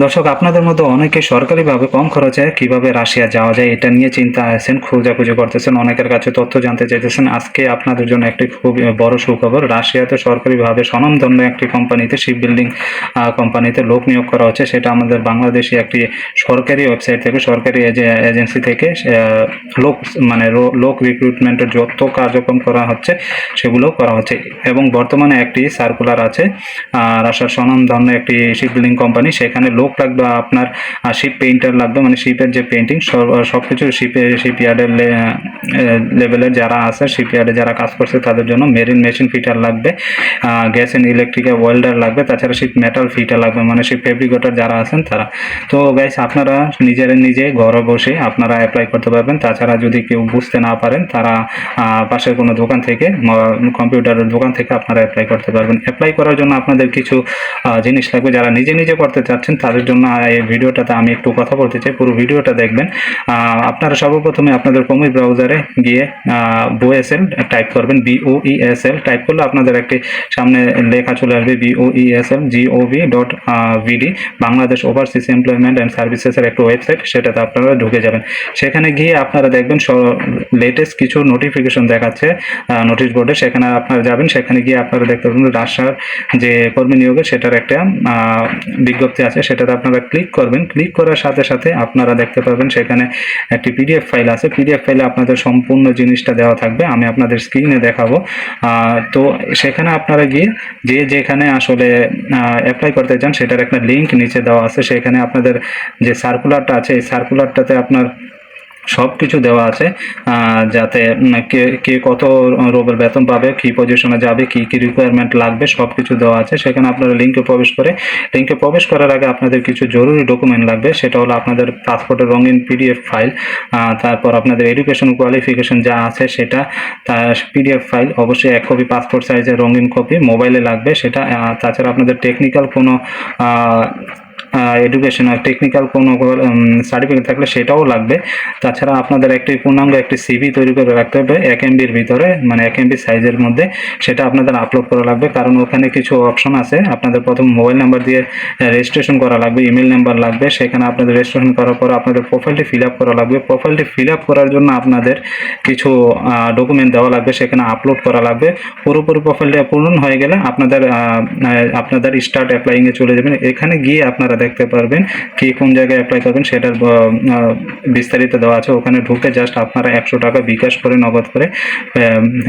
দর্শক, আপনাদের মধ্যে অনেকে সরকারিভাবে কম খরচে কীভাবে রাশিয়া যাওয়া যায় এটা নিয়ে চিন্তা আছেন, খোঁজাখুঁজি করতেছেন, অনেকের কাছে তথ্য জানতে চাইতেছেন। আজকে আপনাদের জন্য একটি খুব বড় সুখবর, রাশিয়াতে সরকারিভাবে স্বনামধন্য একটি কোম্পানিতে শিপ বিল্ডিং কোম্পানিতে লোক নিয়োগ করা হচ্ছে। সেটা আমাদের বাংলাদেশি একটি সরকারি ওয়েবসাইট থেকে, সরকারি এজে- এজেন্সি থেকে লোক মানে লোক রিক্রুটমেন্টের যত কার্যক্রম করা হচ্ছে সেগুলো করা হচ্ছে। এবং বর্তমানে একটি সার্কুলার আছে আসার স্বনামধন্য একটি শিপ বিল্ডিং কোম্পানি, সেখানে লোক লাগবে আপনার শিপ পেইন্টার লাগবে মানে শিপের যে পেন্টিং সব কিছু শিপে শিপইয়ার্ডের লেভেলের যারা আছে শিপইয়ার্ডে যারা কাজ করছে, তাদের জন্য মেরিন মেশিন ফিটার লাগবে গ্যাস অ্যান্ড ইলেকট্রিক্যাল ওয়েল্ডার লাগবে, তাছাড়া শিপ মেটাল ফিটার লাগবে মানে শিপ ফেব্রিকেটর যারা আছেন তারা। তো গাইস আপনারা নিজেরা নিজে ঘরে বসে আপনারা অ্যাপ্লাই করতে পারবেন। তাছাড়া যদি কেউ বুঝতে না পারেন, তারা পাশের কোনো দোকান থেকে কম্পিউটারের দোকান থেকে আপনারা অ্যাপ্লাই করতে পারবেন। অ্যাপ্লাই করার জন্য আপনাদের কিছু জিনিস লাগবে, যারা নিজে নিজে করতে চাচ্ছেন, তাদের জন্য এই ভিডিওটাতে আমি একটু কথা বলতে চাই। পুরো ভিডিওটা দেখবেন। আপনারা সর্বপ্রথমে আপনাদের কমি ব্রাউজারে গিয়ে বোএসএল টাইপ করবেন বিওইএসএল টাইপ করলে আপনাদের একটি সামনে লেখা চলে আসবে BOESL gov dot BD Bangladesh overseas employment and সার্ভিসেসের একটা ওয়েবসাইট সেটাতে আপনারা ঢুকে যাবেন। সেখানে গিয়ে আপনারা দেখবেন লেটেস্ট কিছু নোটিফিকেশন দেখাচ্ছে নোটিশ বোর্ডে সেখানে আপনারা যাবেন, সেখানে গিয়ে আপনারা দেখতে পাবেন রাশিয়ার যে কর্মী নিয়োগের সেটার একটা বিজ্ঞপ্তি আছে সেটাতে আপনারা ক্লিক করবেন। ক্লিক করার সাথে সাথে আপনারা দেখতে পাবেন সেখানে একটি পিডিএফ ফাইল আছে। পিডিএফ ফাইলে আপনাদের সম্পূর্ণ জিনিসটা দেওয়া থাকবে। আমি আপনাদের স্ক্রিনে দেখাবো। তো সেখানে আপনারা গিয়ে যে যেখানে আসলে অ্যাপ্লাই করতে চান সেটার একটা লিঙ্ক নিচে দেওয়া আছে। সেখানে আপনাদের যে সার্কুলারটা আছে, এই সার্কুলারটাতে আপনার সব কিছু দেওয়া আছে যাতে কে কে কত রোবের বেতন পাবে, কী পজিশনে যাবে, কী কী রিকোয়ারমেন্ট লাগবে সব কিছু দেওয়া আছে। সেখানে আপনারা লিঙ্কে প্রবেশ করে লিঙ্কে প্রবেশ করার আগে আপনাদের কিছু জরুরি ডকুমেন্ট লাগবে, সেটা হলো আপনাদের পাসপোর্টের রঙিন পিডিএফ ফাইল তারপর আপনাদের এডুকেশন কোয়ালিফিকেশন যা আছে সেটা, তার পিডিএফ ফাইল অবশ্যই এক কপি পাসপোর্ট সাইজের রঙিন কপি মোবাইলে লাগবে, সেটা তাছাড়া আপনাদের টেকনিক্যাল কোনো আহ, এডুকেশন আর টেকনিক্যাল কোনো সার্টিফিকেট থাকলে সেটাও লাগবে। তাছাড়া আপনাদের একটি পূর্ণাঙ্গ একটি সিভি তৈরি করে রাখতে হবে এক এমবির ভিতরে মানে এক এমবি সাইজের মধ্যে। সেটা আপনাদের আপলোড করা লাগবে কারণ ওখানে কিছু অপশন আছে। আপনাদের প্রথম মোবাইল নাম্বার দিয়ে রেজিস্ট্রেশন করা লাগবে ইমেল নাম্বার লাগবে। সেখানে আপনাদের রেজিস্ট্রেশন করার পর আপনাদের প্রোফাইলটি ফিল আপ করা লাগবে। প্রোফাইলটি ফিল আপ করার জন্য আপনাদের কিছু ডকুমেন্ট দেওয়া লাগবে সেখানে আপলোড করা লাগবে। পুরোপুরি প্রোফাইলটা পূরণ হয়ে গেলে আপনাদের আপনাদের স্টার্ট অ্যাপ্লাইংয়ে চলে যাবেন। এখানে গিয়ে আপনারা দেখতে পারবেন কি কোন জায়গায় অ্যাপ্লাই করবেন সেটার বিস্তারিত দেওয়া আছে। ওখানে ঢুকে জাস্ট আপনারা একশো টাকা বিকাশ করে, নগদ করে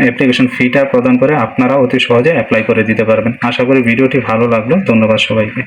অ্যাপ্লিকেশন ফিটা প্রদান করে আপনারা অতি সহজে অ্যাপ্লাই করে দিতে পারবেন। আশা করি ভিডিওটি ভালো লাগল। ধন্যবাদ সবাইকে।